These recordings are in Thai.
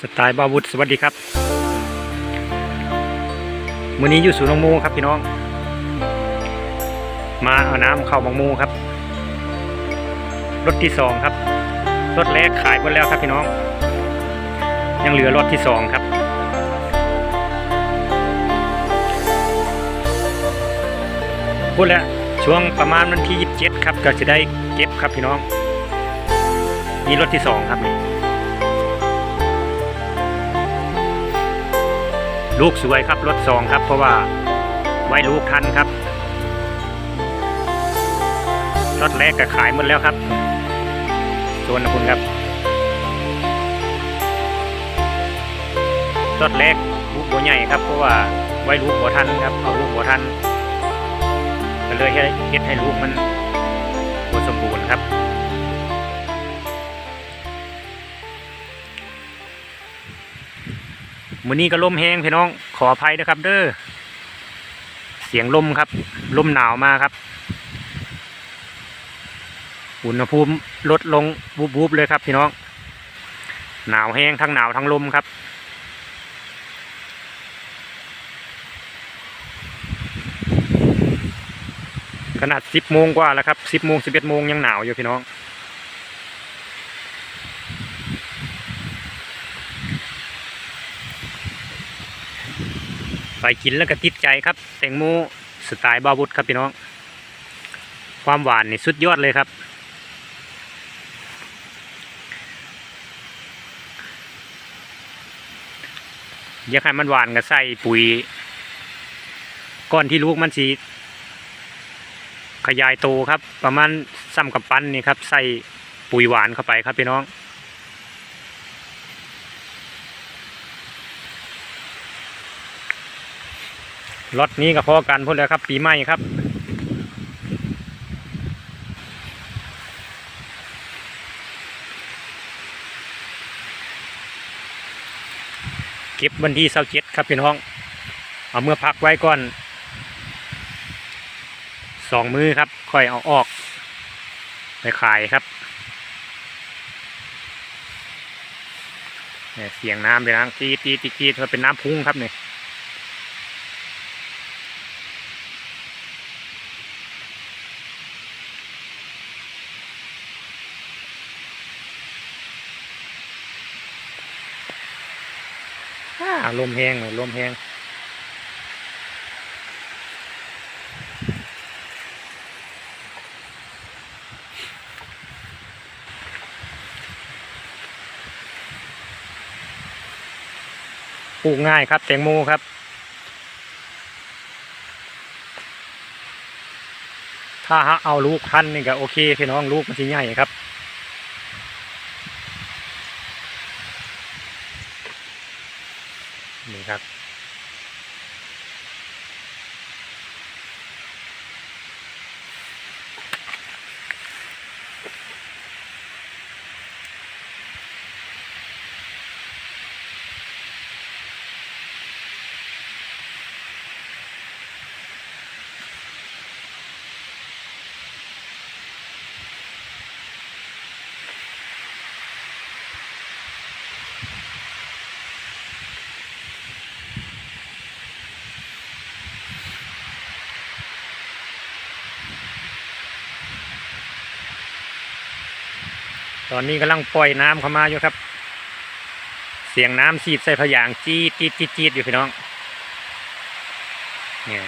สไตล์บาวุฒสวัสดีครับมื้อนี้อยู่ศูนย์หนองมูครับพี่น้อง มาเอาน้ำเข้าบางมูครับ รถที่สองครับ รถแรกขายหมดแล้วครับพี่น้อง ยังเหลือรถที่สองครับ พูดแล้วช่วงประมาณวันที่ 27 ครับก็จะได้เก็บครับพี่น้อง นี่รถที่สองครับนี่ ลูกสวยครับรถสองครับ เพราะว่าไว้ลูกทันครับรถแรกก็ขายหมดแล้วครับส่วนนะคุณครับรถแรกลูกบัวใหญ่ครับเพราะว่าไว้ลูกบัวทันครับเอาลูกบัวทันก็เลยให้เฮ็ดให้ลูกมันบัวสมบูรณ์ครับ มือนี้ก็ลมแห้งพี่น้อง ขออภัยนะครับ เด้อ เสียงลมครับ ลมหนาวมาครับ อุณหภูมิลดลงวูบๆเลยครับ พี่น้อง หนาวแห้งทั้งหนาวทั้งลมครับ ขนาดสิบโมงกว่าแล้วครับสิบโมงสิบเอ็ดโมงยังหนาวอยู่พี่น้อง ไปกินแล้วก็ติดใจครับ แตงโมสไตล์บาวุฒครับพี่น้อง ความหวานนี่สุดยอดเลยครับ อยากให้มันหวานก็ใส่ปุ๋ย ก้อนที่ลูกมันสีขยายโตครับ ประมาณซ้ำกับปั้นนี่ครับ ใส่ปุ๋ยหวานเข้าไปครับพี่น้อง รถนี้ก็พอกันพูดแล้วครับ ปีใหม่ครับ เก็บวันที่เสาเจ็ดครับพี่น้อง เอาเมื่อพักไว้ก่อนสองมือครับ ค่อยเอาออก ไปขายครับเนี่ยเสียงน้ำเลยนะตีตีตีตีมันเป็นน้ำพุ่งครับเนี่ยาลมแห้งเลยลมแห้งปลูกง่ายครับแตงโมครับ ถ้าเอาลูกทันนี่ก็โอเคพี่น้องลูกมันจะใหญ่ครับ นี่ครับ ตอนนี้กำลังปล่อยน้ำเข้ามาอยู่ครับ เสียงน้ำสีดใส่พยาง จี๊ดจี๊ดจี๊ดจี๊ดอยู่พี่น้องเนี่ย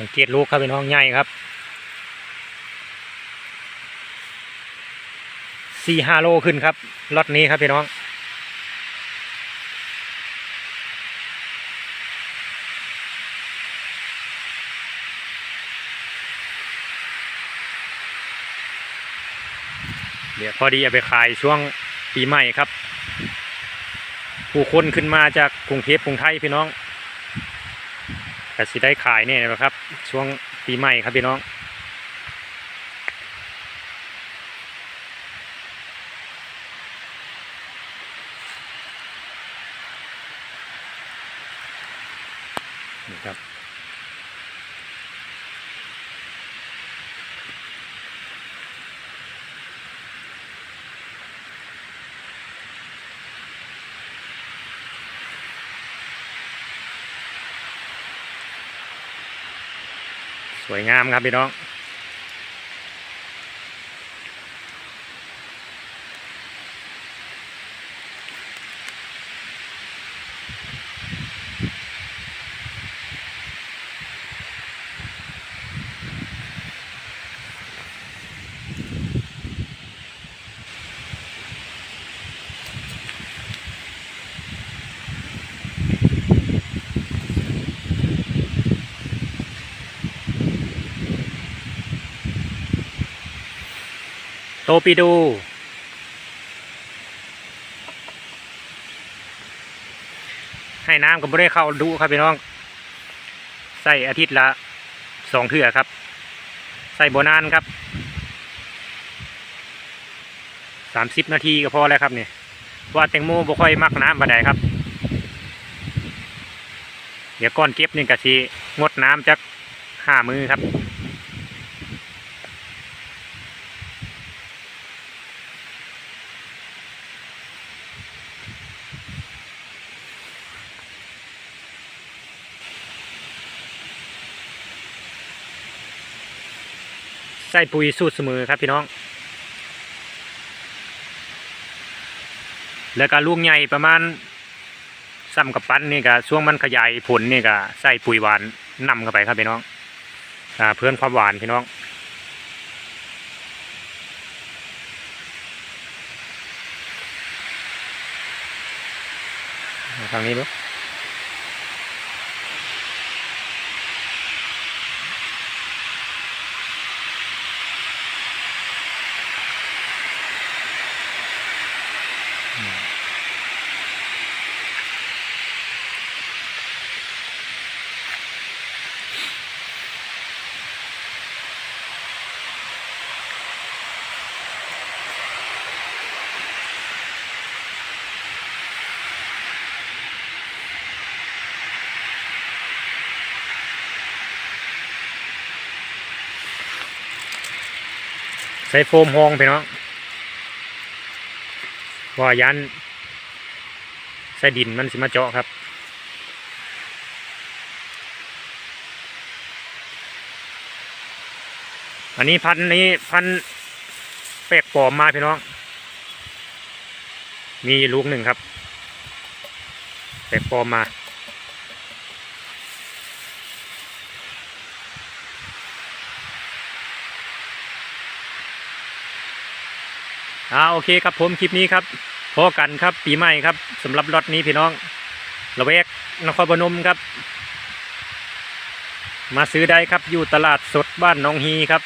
สังเกตลูกครับพี่น้องใหญ่ครับสี่ห้าโลขึ้นครับล็อตนี้ครับพี่น้องเดี๋ยวพอดีเอาไปขายช่วงปีใหม่ครับ ผู้คนขึ้นมาจากกรุงเทพกรุงไทยพี่น้อง ก็สิได้ขายเนี่ยนะครับ ช่วงปีใหม่ครับพี่น้องนี่ครับ วยงามครับพี่น้อง ตปีดูให้น้ำก็ไม่ได้เข้าดูครับพี่น้อง ใส่อาทิตย์ละสองเทื่อครับ ใส่โบนานครับสามสิบนาทีก็พอแล้วครับเนี่ยว่าแตงโมบ่ค่อยมักน้ำบาไดครับ เดี๋ยวก้อนเก็บนี่กะชีงดน้ำจักห้ามือครับ ใส่ปุ๋ยสูตรเสมอครับพี่น้อง แล้วก็ลูกใหญ่ประมาณซ้ำกับปั้นนี่ก็ช่วงมันขยายผลนี่ก็ใส่ปุ๋ยหวานนำเข้าไปครับพี่น้องอ่าเพื่อนความหวานพี่น้อง ทางนี้ดู ใส่โฟมห้องพี่น้องว่ายันใส่ดินมันสิมาเจาะครับอันนี้พันนี้พันธุ์แปลกปลอมมาพี่น้อง มีลูกหนึ่งครับแปลกปลอมมา อ่าโอเคครับผมคลิปนี้ครับพอกันครับปีใหม่ครับสำหรับรถนี้พี่น้องระเวกนครพนมครับ มาซื้อได้ครับอยู่ตลาดสดบ้านน้องฮีครับ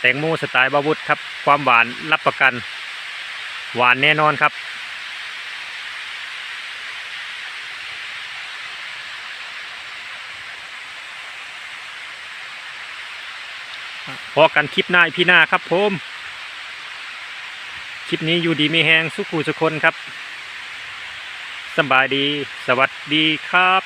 แตงโมสไตล์บาวุธครับ ความหวานรับประกัน หวานแน่นอนครับพอกันคลิปหน้าพี่หน้าครับผม คลิปนี้อยู่ดีมีแหงสุขูสุคนครับสบายดี สวัสดีครับ